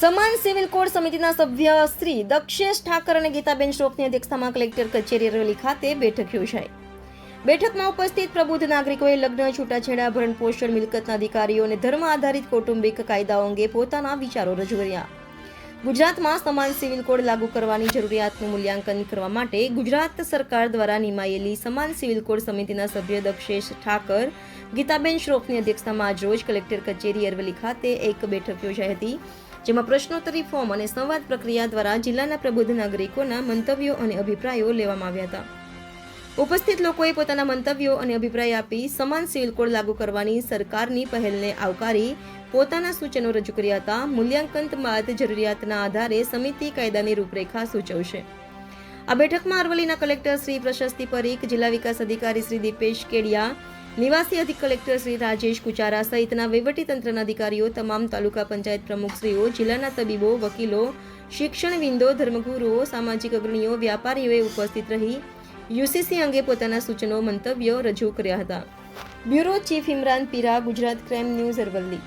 સમાન civil code સમિતિના સભ્ય શ્રી દક્ષેશ ઠાકર અને ગીતાબેન શ્રોફની અધ્યક્ષતામાં કલેક્ટર કચેરી અરવલ્લી ખાતે બેઠક યોજાઈ. બેઠકમાં ઉપસ્થિત પ્રબુદ્ધ નાગરિકોએ લગ્ન, છૂટાછેડા, ભરણ પોષણ, મિલકતના અધિકારીઓ અને ધર્મ આધારિત કૌટુંબિક કાયદાઓ અંગે પોતાના વિચારો રજૂ કર્યા. ગુજરાતમાં સમાન સિવિલ કોડ લાગુ કરવાની જરૂરિયાતનું મૂલ્યાંકન કરવા માટે ગુજરાત સરકાર દ્વારા નિમાયેલી સમાન સિવિલ કોડ સમિતિના સભ્ય દક્ષેશ ઠાકર, ગીતાબેન શ્રોફની અધ્યક્ષતામાં આજરોજ કલેક્ટર કચેરી અરવલી ખાતે એક બેઠક યોજાઈ હતી. જેમાં પ્રશ્નોત્તરી ફોર્મ અને સંવાદ પ્રક્રિયા દ્વારા જિલ્લાના પ્રબુદ્ધ નાગરિકોના મંતવ્યો અને અભિપ્રાયો લેવામાં આવ્યા હતા. ઉપસ્થિત લોકોએ પોતાના મંતવ્યો અને અભિપ્રાય આપી સમાન સિવિલ કોડ લાગુ કરવાની સરકારની પહેલને આવકારી પોતાના સૂચનો રજૂ કર્યા હતા. મૂલ્યાંકન બાદ જરૂરિયાતના આધારે સમિતિ કાયદાની રૂપરેખા સૂચવશે. આ બેઠકમાં અરવલ્લીના કલેક્ટર શ્રી પ્રશસ્તિ પરીખ, જિલ્લા વિકાસ અધિકારી શ્રી દીપેશ કેડિયા નિવાસી અધિક કલેક્ટર શ્રી રાજેશ કુચારા સહિતના વહીવટીતંત્રના અધિકારીઓ, તમામ તાલુકા પંચાયત પ્રમુખશ્રીઓ, જિલ્લાના તબીબો, વકીલો, શિક્ષણવિંદો, ધર્મગુરુઓ, સામાજિક અગ્રણીઓ, વ્યાપારીઓએ ઉપસ્થિત રહી યુસીસી અંગે પોતાના સૂચનો, મંતવ્યો રજૂ કર્યા હતા. Bureau chief Imran Pira, Gujarat crime news Aravalli.